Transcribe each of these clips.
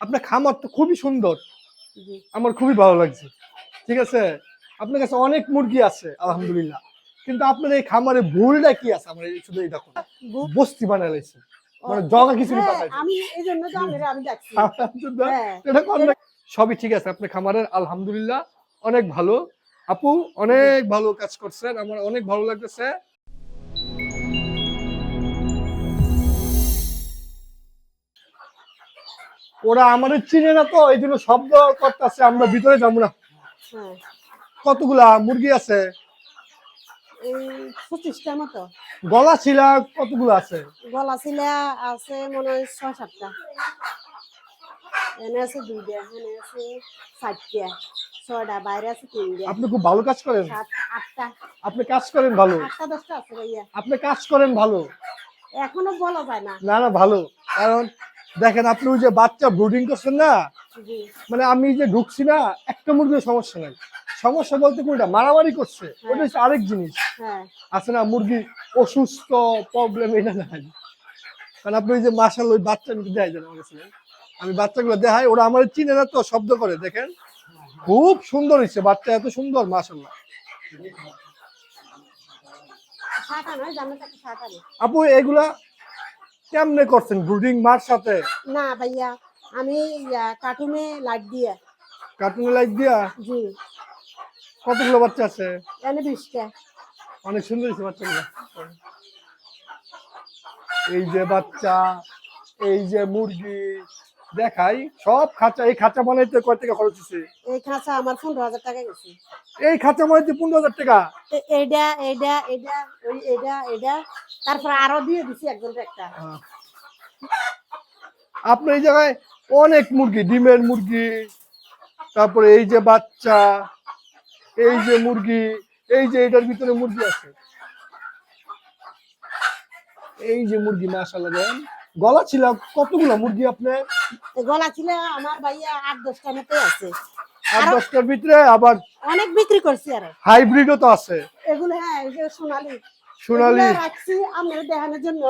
আপনার খামার তো খুবই সুন্দর। আমার খুবই ভালো লাগছে। ঠিক আছে? আপনার কাছে অনেক মুরগি আছে আলহামদুলিল্লাহ। কিন্তু আপনার এই খামারে ভুলটা কি আছে? আমার এই- শুধু এই দেখুন। বস্তি বানাইছে মানে জগা কিছু হ্যাঁ, আমি এই জন্য তো আমি আমি ডাকছি হ্যাঁ। এটা কোন সবই ঠিক আছে আপনার খামারের আলহামদুলিল্লাহ। অনেক ভালো। আপু অনেক ভালো কাজ করছেন। আমার অনেক ভালো লাগতেছে। ওরা আমাদের চিনে না তো এই জন্য শব্দ করতেছে আমরা ভিতরে যাব না। কতগুলা মুরগি আছে? মতো। গলা ছিলা কতগুলো আছে? গলা চিলা আছে মনে হয় ছয় সাতটা। এনে আছে দুইটা এনে আছে চারটা ছয়টা বাইরে আছে তিনটা। আপনি খুব ভালো কাজ করেন। আটটা। আপনি কাজ করেন ভালো। আটটা দশটা আছে ভাইয়া। আপনি কাজ করেন ভালো। এখনও বলা যায় না। না না ভালো। কারণ দেখেন আপনি ওই যে বাচ্চা ব্রুডিং করছেন না? মানে আমি যে ঢুকছি না একটা মুরগির সমস্যা নাই। সমস্যা বলতে কোনটা? মারামারি করছে। ওটা হচ্ছে আরেক জিনিস। হ্যাঁ। আছে না মুরগি অসুস্থ প্রবলেম এটা নাই। কারণ আপনি ওই যে মাসাল ওই বাচ্চা আমি দেখাই দেন আমার কাছে। আমি বাচ্চাগুলো দেখাই ওরা আমার চিনে না তো শব্দ করে দেখেন। খুব সুন্দর হয়েছে বাচ্চা এত সুন্দর মাসাল্লাহ নেই আপু এগুলা কেমনে করছেন ব্রুডিং মার সাথে? না ভাইয়া আমি কার্টুনে লাইট দিয়া। কার্টুনে লাইট দিয়া? জি। কতগুলো বাচ্চা আছে? এনে বিশটা। অনেক সুন্দর হয়েছে বাচ্চাগুলো। এই যে বাচ্চা এই যে মুরগি দেখাই সব খাঁচা এই খাঁচা বানাইতে কয় টাকা খরচ হচ্ছে এই খাঁচা আমার পনেরো হাজার টাকা গেছে। এই খাঁচা বানাইতে পনেরো হাজার টাকা? এইটা এইটা এইটা ওই এইটা এইটা তারপর আরও দিয়ে দিছি একজন একটা। আপনার এই জায়গায় অনেক মুরগি ডিমের মুরগি তারপরে এই যে বাচ্চা এই যে মুরগি এই যে এটার ভিতরে মুরগি আছে। এই যে মুরগি মাশাআল্লাহ দেন। গলা ছিল কতগুলো মুরগি আপনার এই গলা ছিল আমার ভাইয়া আট দশটা মতো আছে। আট দশটার ভিতরে আবার অনেক বিক্রি করছি আর। হাইব্রিডও তো আছে। এগুলো হ্যাঁ সোনালি। সোনালি। এগুলা রাখছি আপনার দেখানোর জন্য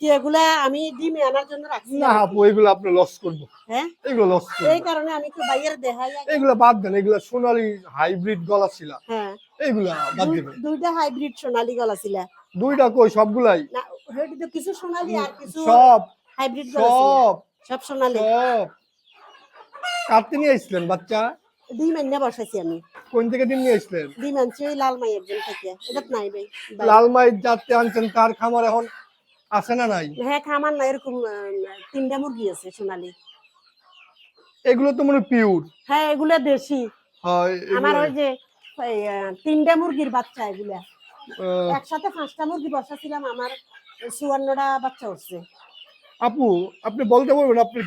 কি এগুলা আমি ডিমে আনার জন্য রাখছি। না আপু এগুলো আপনি লস করব। হ্যাঁ? এগুলো লস এই কারণে আমি বাইয়ের দেখাই। এগুলো বাদ দেন এগুলো সোনালি হাইব্রিড গলা ছিল। হ্যাঁ। এইগুলা বাদ দিবেন। দুইটা হাইব্রিড সোনালি গলা ছিল। দুইটা কই সবগুলাই? না হেটি তো কিছু সোনালি আর কিছু সব হাইব্রিড সব সব। সোনালি সব কাটতে নিয়ে বাচ্চা? ডিম এনে বসাইছি আমি। কোন থেকে নিয়ে আসলেন ডিম আনছি ওই লাল মাইয়ের জন্য থেকে। এটা নাই ভাই। লালমাই যাতে আনছেন তার খামার এখন আছে না নাই? হ্যাঁ খামার না এরকম তিনটা মুরগি আছে সোনালি এগুলো তো মনে পিওর হ্যাঁ এগুলা দেশি। হয় আমার ওই যে তিনটা মুরগির বাচ্চা এগুলা। একসাথে পাঁচটা মুরগি বসাছিলাম আমার চুয়ান্নটা বাচ্চা উঠছে। আপু আপনি বলতে পারবেন আপনি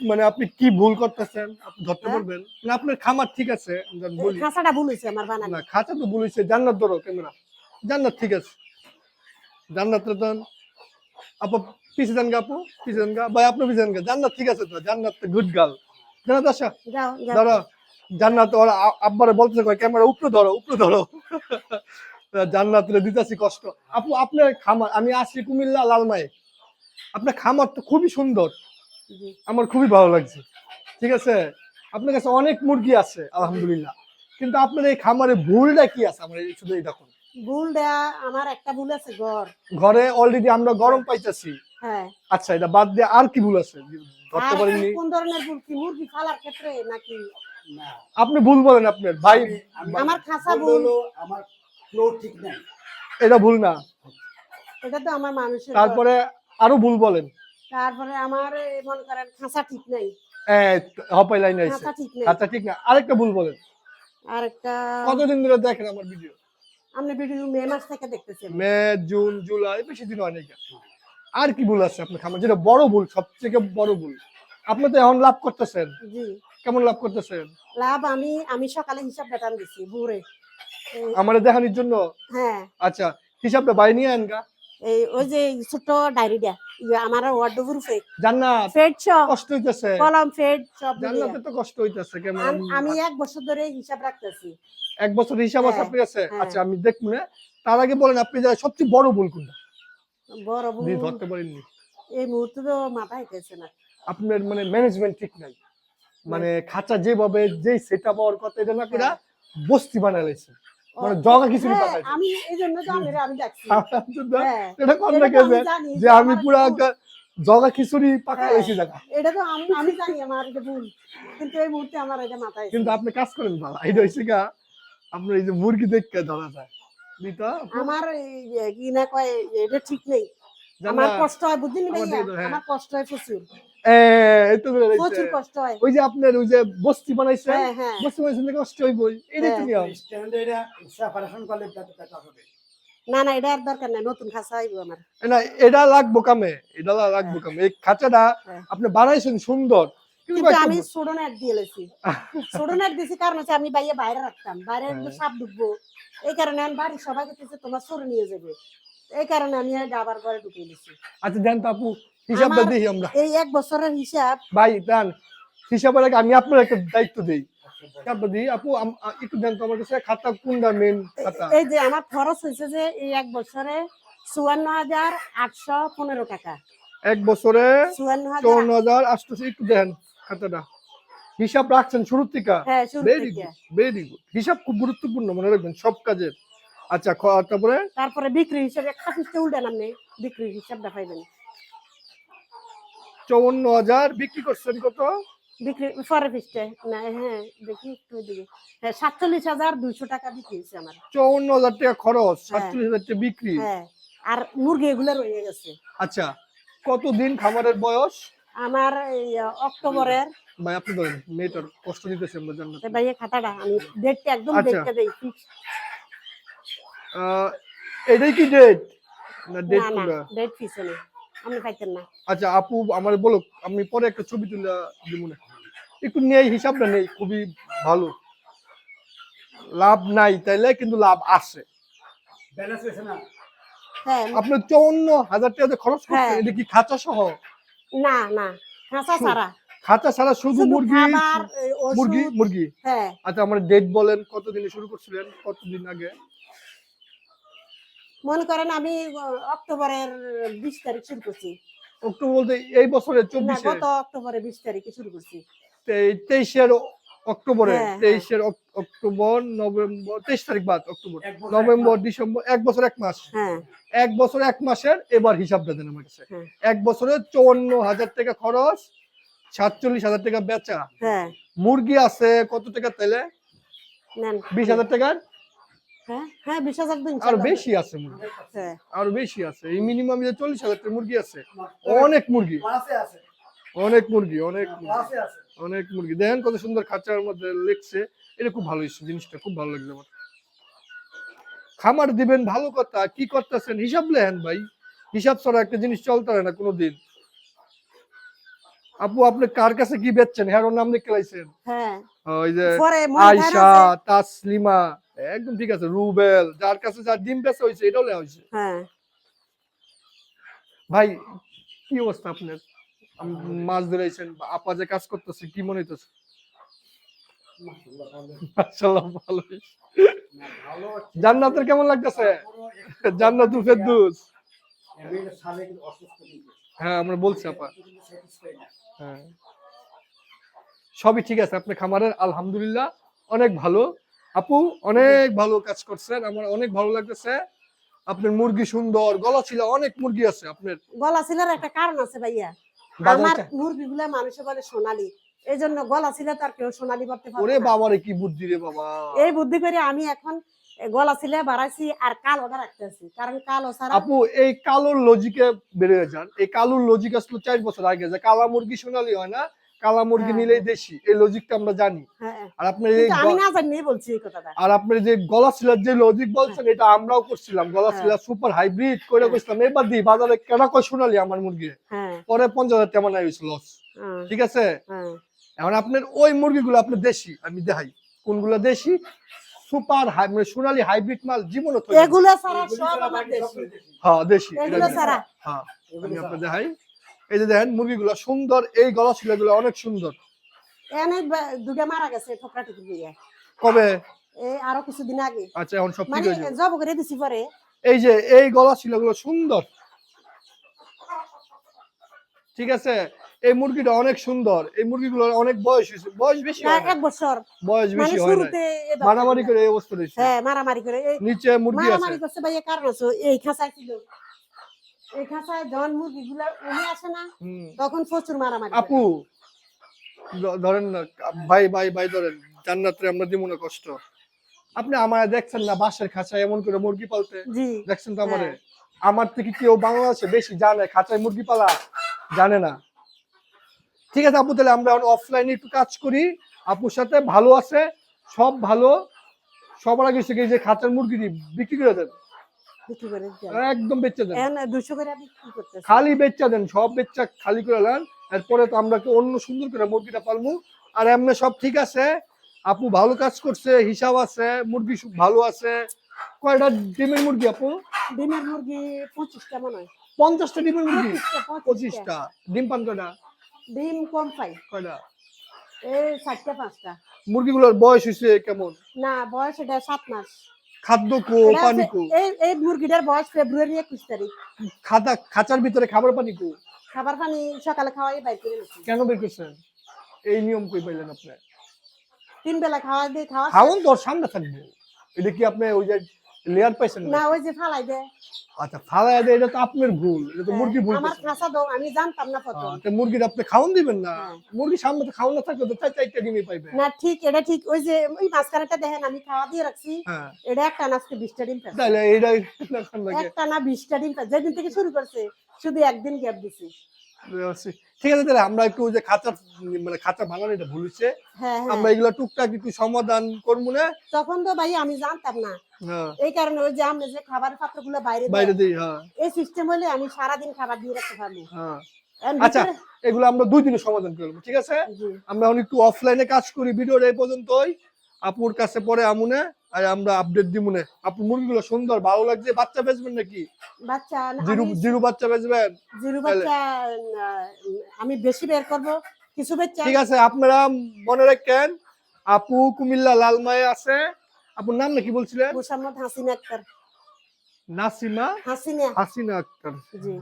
মানে আপনি কি ভুল করতেছেন? আপনি ধরতে হ্যাঁ? পারবেন না আপনার খামার ঠিক আছে খাঁচাটা ভুল হয়েছে আমার বানানো। না খাঁচা তো ভুল হয়েছে জান্নাত ধরো ক্যামেরা। জান্নাত ঠিক আছে। জান্নাত দেন আপু পিছে দেন গা আপু পিছে দেন গা। ভাই আপনি পিছে দেন গা জান্নাত ঠিক আছে তো? জান্নাত তো গুড গার্ল জান্নাত আসা। ধরো জান্নাত ওরা আব্বারে বলতেছে কয় ক্যামেরা উপরে ধরো উপরে ধরো। জান্নাত দিতেছি কষ্ট। আপু আপনার খামার আমি আসি কুমিল্লা লালমাই। আপনার খামার তো খুবই সুন্দর। আমার খুবই ভালো লাগছে। ঠিক আছে? আপনার কাছে অনেক মুরগি আছে আলহামদুলিল্লাহ। কিন্তু আপনার এই খামারে ভুলটা কি আছে? আমার এই- শুধু এটা কোন আমার একটা ভুল আছে ঘর। ঘরে অলরেডি আমরা গরম পাইতেছি। হ্যাঁ। আচ্ছা এটা বাদ দিয়ে আর কি ভুল আছে? ধরতে পারিনি। কোন ধরনের ভুল কি? মুরগি ফালার ক্ষেত্রে নাকি? আপনি ভুল বলেন আপনার। ভাই আমার বলল ভুল। আমার ফ্লোর ঠিক নাই। এটা ভুল না। এটা তো আমার মানুষের তারপরে আরও ভুল বলেন। তারপরে আমার মনে করেন খাঁচা ঠিক নাই। হপাই লাইন আইছে খাঁচা ঠিক নাই। ঠিক না। আরেকটা ভুল বলেন। আর কতদিন ধরে দেখেন আমার ভিডিও আপনি ভিডিও মে মাস থেকে দেখতেছেন। মে জুন জুলাই বেশি দিন হয় আর কি ভুল আছে আপনার খামার? যেটা বড় ভুল সবথেকে বড় ভুল। আপনি তো এখন লাভ করতেছেন। জি। কেমন লাভ করতেছেন? লাভ আমি আমি সকালে হিসাব বেতন দিছি ভোরে। আমার দেখানোর জন্য? হ্যাঁ। আচ্ছা হিসাবটা বাই নিয়ে আন গা এই ওই যে ছোট ডায়েরিটা ইয়ে আমার ওয়ার্ড গ্রুপে জান্নাত। ফেড সব কষ্ট হইতেছে। কলম ফেড সব। জান্নাতে তো কষ্ট হইতেছে কেমন? আমি এক বছর ধরে হিসাব রাখতেছি। এক বছর হিসাব আছে হ্যাঁ, কাছে হ্যাঁ। আচ্ছা আমি দেখব না। তার আগে বলেন আপনি যা সবচেয়ে বড় ভুল কোনটা? বড় ভুল ধরতে পারেননি এই মুহূর্তে তো মাথায় হেঁটেছে না। আপনার মানে ম্যানেজমেন্ট ঠিক নাই। মানে খাঁচা যেভাবে যেই সেটা পাওয়ার কথা এটা না করে হ্যাঁ। বস্তি বানাই লাইছে। ও, মানে জগা হ্যাঁ, আমি এই জন্য তো আমি আমি দেখছি। হ্যাঁ, এটা কোন এটা তো দেখে আমি জানি যে আমি পুরা জগা খিচুড়ি পাকা হ্যাঁ। জায়গা এটা তো আমি আমি জানি আমার এটা ভুল। কিন্তু এই মুহূর্তে আমার এটা মাথায় কিন্তু আপনি কাজ করেন ভালো এটা গা আপনার এই যে মুরগি দেখতে ধরা যায়। আমার কি না কয় এটা ঠিক নেই। আমার কষ্ট হয় বুঝলি ভাইয়া? হ্যাঁ। আমার কষ্ট হয় প্রচুর। এ এই তো ধরে লাইছে। প্রচুর কষ্ট ওই যে আপনার ওই যে বস্তি বানাইছে বস্তি বানাইছেন কষ্ট হইবই এটাই তো। নিয়ম। স্ট্যান্ডে এটা সেপারেশন করলে বেটার বেটার হবে। না না এটা আর দরকার নাই নতুন খাসা আইবো আমার। না এটা লাগবো কামে এটা লাগবো কামে। এই খাঁচাটা। আপনি বানাইছেন সুন্দর। কিন্তু আমি সুডো নেট দিয়ে লেছি। সুডো নেট দিছি কারণ হচ্ছে আমি বাইরে বাইরে রাখতাম। বাইরে হ্যাঁ। একটু সাপ ঢুকবো। এই কারণে আমি বাড়ির সবাই তোমার সরে নিয়ে যাবে। এই কারণে আমি আবার ঘরে ঢুকিয়ে দিছি। আচ্ছা দেন আপু হিসাবটা আমার- আমরা। এই এক বছরের হিসাব। ভাই দেন হিসাবের আগে আমি আপনার একটা দায়িত্ব দিই। দিই। আপু একটু দেন তো আমার কাছে খাতা কোনটা মেন খাতা? এই যে আমার খরচ হয়েছে যে এই এক বছরে চুয়ান্ন হাজার আটশো পনেরো টাকা। এক বছরে চুয়ান্ন হাজার চৌন্ন একটু দেন খাতাটা। হিসাব রাখছেন শুরুর থেকে? হ্যাঁ শুরু ভেরি থেকে। গুড ভেরি গুড হিসাব খুব গুরুত্বপূর্ণ মনে রাখবেন সব কাজের। আচ্ছা তারপরে? তারপরে বিক্রি হিসাবে উল্টান আপনি। বিক্রি হিসাবটা পাইবেন। চৌন্ন হাজার। বিক্রি করছেন কত? বিক্রি পরে পিসটা না হ্যাঁ দেখি একটু দিকে হ্যাঁ সাতচল্লিশ হাজার দুইশো টাকা বিক্রি হয়েছে আমার। চৌন্ন হাজার টাকা খরচ হ্যাঁ। সাতচল্লিশ হাজার টাকা বিক্রি। হ্যাঁ আর মুরগি এগুলো রয়ে গেছে। আচ্ছা কতদিন খামারের বয়স? আমার অক্টোবরের ভাই আপনি ধরেন মেয়েটার কষ্ট দিতেছে আমরা ভাইয়া খাতাটা আমি ডেটটা একদম আচ্ছা। ডেটটা দেই আহ, এটাই কি ডেট না ডেট ডেট পিছনে। আপনি পাইতেন না। আচ্ছা আপু আমার বলো আমি পরে একটা ছবি তুলে দিব না। একটু নেই হিসাবটা নেই খুবই ভালো। লাভ নাই তাইলে কিন্তু লাভ আছে। ব্যালেন্স হয়েছে না? হ্যাঁ। আপনার চৌন্ন হাজার টাকা খরচ করছেন হ্যাঁ। এটা কি খাঁচা সহ? না না ছাড়া। খাঁচা ছাড়া শুধু শুধু মুরগি? মুরগি মুরগি? হ্যাঁ। আচ্ছা আমার ডেট বলেন কতদিনে শুরু করছিলেন কতদিন আগে? মনে করেন আমি অক্টোবরের বিশ তারিখ শুরু করছি। অক্টোবর বলতে এই বছরের চব্বিশে? গত অক্টোবরের বিশ তারিখে শুরু করছি। তেইশের অক্টোবরে? হ্যাঁ, হ্যাঁ। তেইশের অক্টোবর নভেম্বর তেইশ তারিখ বাদ অক্টোবর। নভেম্বর ডিসেম্বর এক বছর এক মাস। হ্যাঁ। এক বছর এক মাসের এবার হিসাবটা দেন আমার কাছে। এক বছরে চুয়ান্ন হাজার টাকা খরচ সাতচল্লিশ হাজার টাকা বেচা। হ্যাঁ। মুরগি আছে কত টাকা তেলে বিশ হাজার টাকার? হ্যাঁ? হ্যাঁ বিশ হাজার দিন আর বেশি আছে মুরগি। হ্যাঁ আর বেশি আছে। এই মিনিমাম যে চল্লিশ হাজার মুরগি আছে অনেক মুরগি। অনেক মুরগি অনেক অনেক মুরগি। দেখেন কত সুন্দর খাঁচার মধ্যে লিখছে এটা খুব ভালো হয়েছে জিনিসটা খুব ভালো লাগছে আমার। খামার দিবেন ভালো কথা। কি করতেছেন? হিসাব লেহেন ভাই। হিসাব ছাড়া একটা জিনিস চলতে পারে না কোনোদিন। আপু আপনি কার কাছে কি বেচছেন? হ্যাঁ ওর নাম লিখে লাইছেন। হ্যাঁ। ওই যে আয়শা তাসলিমা। একদম ঠিক আছে রুবেল যার কাছে যার ডিম বেচা হয়েছে এটাও লেওয়া হয়েছে। হ্যাঁ। ভাই কি অবস্থা আপনার? মাছ ধরেছেন বা আপা যে কাজ করতেছে কি মনে হইতেছে? মাশাআল্লাহ, ভালো। জান্নাতের কেমন লাগতেছে? জান্নাতুল ফেরদৌস। হ্যাঁ আমরা বলছি আপা। হ্যাঁ। সবই ঠিক আছে আপনি খামারের আলহামদুলিল্লাহ অনেক ভালো। আপু অনেক ভালো কাজ করছেন আমার অনেক ভালো লাগতেছে। আপনার মুরগি সুন্দর গলা ছিল অনেক মুরগি আছে আপনার। গলা ছিলার একটা কারণ আছে ভাইয়া। আমার চা- মুরগিগুলা মানুষে বলে সোনালি। এই জন্য গলা ছিল তার কেউ সোনালি করতে পারে না। বাবারে কি বুদ্ধি রে বাবা। এই বুদ্ধি করে আমি এখন গলা ছিলে বাড়াইছি আর কালোটা রাখতেছি কারণ কালো ছাড়া আপু এই কালোর লজিকে বেরিয়ে যান। এই কালোর লজিক আসলো চার বছর আগে যে কালা মুরগি সোনালি হয় না কালা মুরগি হ্যাঁ, নিলেই দেশি এই লজিকটা আমরা জানি। হ্যাঁ আর আপনার এই আমি না জানি বলছি এই কথাটা। আর যে গলা শিলার যে লজিক বলছেন এটা আমরাও করছিলাম। গলা হ্যাঁ। শিলা সুপার হাইব্রিড করে হ্যাঁ। করছিলাম এবার দি বাজারে কেনা কয় আমার মুরগি? হ্যাঁ। পরে পঞ্চাশ হাজার তেমন হয়েছে লস হ্যাঁ, ঠিক আছে? হ্যাঁ। এখন আপনার ওই মুরগিগুলো আপনার দেশি আমি দেখাই। কোনগুলো দেশি? সুপার মানে সোনালি হাইব্রিড মাল জীবন এগুলো এগুলি সব আমার দেশি। হ্যাঁ দেশি। এগুলো। ছাড়া। হ্যাঁ আমি ছাড়া। আপনার দেখাই। এই যে দেখেন মুরগিগুলো সুন্দর এই গলা শিলাগুলো অনেক সুন্দর। এনে দুটা মারা গেছে ঠোকরা দিয়ে কবে? এই আরও কিছুদিন আগে। আচ্ছা এখন সব ঠিক মানে জব করে দিছি পরে। এই যে এই গলা শিলাগুলো সুন্দর। ঠিক আছে? এই মুরগিটা অনেক সুন্দর। এই মুরগিগুলো অনেক বয়স হয়েছে। বয়স বেশি না এক বছর। বয়স মানে বেশি হয় না। শুরুতে মারামারি করে এই অবস্থা হ্যাঁ মারামারি করে। নিচে মুরগি আছে। মারামারি করছে ভাই কারণ এই খাঁচায় ছিল। এই খাঁচায় যখন মুরগি গুলা উড়ে আসে না। তখন প্রচুর মারামারি আপু ধরেন না ভাই ভাই ভাই ধরেন জান্নাতে আমরা দিব কষ্ট। আপনি আমার দেখছেন না বাসার খাঁচায় এমন করে মুরগি পালতে? দেখছেন তো আমারে? হ্যাঁ। আমার থেকে কেউ বাংলাদেশে বেশি জানে খাঁচায় মুরগি পালা? জানে না। ঠিক আছে আপু তাহলে আমরা অফলাইনে একটু কাজ করি। আপুর সাথে ভালো আছে সব ভালো। সবার আগে সে যে খাঁচার মুরগি বিক্রি করে দেন। বিক্রি করে একদম বেচে দেন। দুশো করে বিক্রি করতেছে খালি বেচা দেন সব বেচা খালি করে দেন। এরপরে তো আমরা অন্য সুন্দর করে মুরগিটা পালমু আর এমনি সব ঠিক আছে? আপু ভালো কাজ করছে হিসাব আছে মুরগি ভালো আছে। কয়টা ডিমের মুরগি আপু? ডিমের মুরগি পঁচিশটা মনে হয়। পঞ্চাশটা ডিমের মুরগি? পঁচিশটা ডিম পান কয়টা? ডিম কম পাই। কয়টা? এই চারটা পাঁচটা। মুরগিগুলোর বয়স হয়েছে কেমন? না বয়স এটা সাত মাস। খাদ্য কো পানি কো। এই এই মুরগিটার বয়স ফেব্রুয়ারি একুশ তারিখ। খাতা খাঁচার ভিতরে খাবার পানি কো। খাবার পানি সকালে খাওয়াই বাইর করে কেন বের করছেন? এই নিয়ম কই পাইলেন আপনি? তিন বেলা খাওয়া দিয়ে খাওয়া খাওন তো সামনে থাকবে। এটা কি আপনি ওই যে লেয়ার পাইছেন না ওই যে ফালাই দেয় আচ্ছা ফালাইয়া দেয় এটা তো আপনার ভুল এটা তো হ্যাঁ, মুরগি ভুল আমার। খাঁচা দাও আমি জানতাম না হ্যাঁ, তো মুরগির আপনি খাওয়ান দিবেন না? হ্যাঁ। মুরগি সামনে তো খাওয়ান না থাকলে তো চাই চারটা ডিমই পাইবে। না ঠিক এটা ঠিক ওই যে ওই মাঝখানেটা দেখেন আমি খাওয়া দিয়ে রাখছি। হ্যাঁ। এটা একটা আজকে বিশটা ডিম পাচ্ছে তাহলে লাগে একটা না বিশটা ডিম পাচ্ছে যেদিন থেকে শুরু করছে শুধু একদিন গ্যাপ দিছি। ঠিক আছে তাহলে আমরা একটু যে খাঁচা মানে খাঁচা ভাঙানো এটা ভুল হচ্ছে। হ্যাঁ হ্যাঁ। আমরা এগুলো টুকটাক একটু সমাধান করব না? তখন তো ভাই আমি জানতাম না। হ্যাঁ। এই কারণে ওই যে আমি যে খাবার পাত্রগুলো বাইরে বাইরে দিই হ্যাঁ। এই সিস্টেম হলে আমি সারাদিন খাবার দিয়ে রাখতে পারব। আচ্ছা এগুলো আমরা দুই দিনে সমাধান করব ঠিক আছে? আমরা এখন একটু অফলাইনে কাজ করি ভিডিওর এই পর্যন্তই। আপুর কাছে পরে আমুনে আর আমরা আপডেট দিমুনে আপুর মুরগিগুলো সুন্দর ভালো লাগছে বাচ্চা বেচবেন নাকি? বাচ্চা জিরো জিরো বাচ্চা বেচবেন? জিরু বাচ্চা আমি বেশি বের করব। কিছু বাচ্চা ঠিক আছে আপনারা মনে রাখেন আপু কুমিল্লা লালমায় আছে। আপুর নাম নাকি বলছিলেন? মোসাম্মদ হাসিনা আক্তার। নাসিমা? হাসিনা। হাসিনা আক্তার। জি।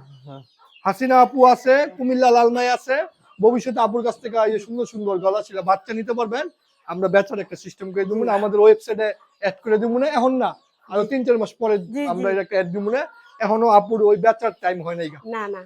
হাসিনা আপু আছে কুমিল্লা লালমাই আছে। ভবিষ্যতে আপুর কাছ থেকে এই সুন্দর সুন্দর গলা ছিল বাচ্চা নিতে পারবেন। আমরা বেচার একটা সিস্টেম করে দিব না আমাদের ওয়েবসাইটে অ্যাড করে দিব না এখন না। আরও তিন চার মাস পরে আমরা এটা একটা অ্যাড দিব না এখনও আপুর ওই বেচার টাইম হয় নাই না না।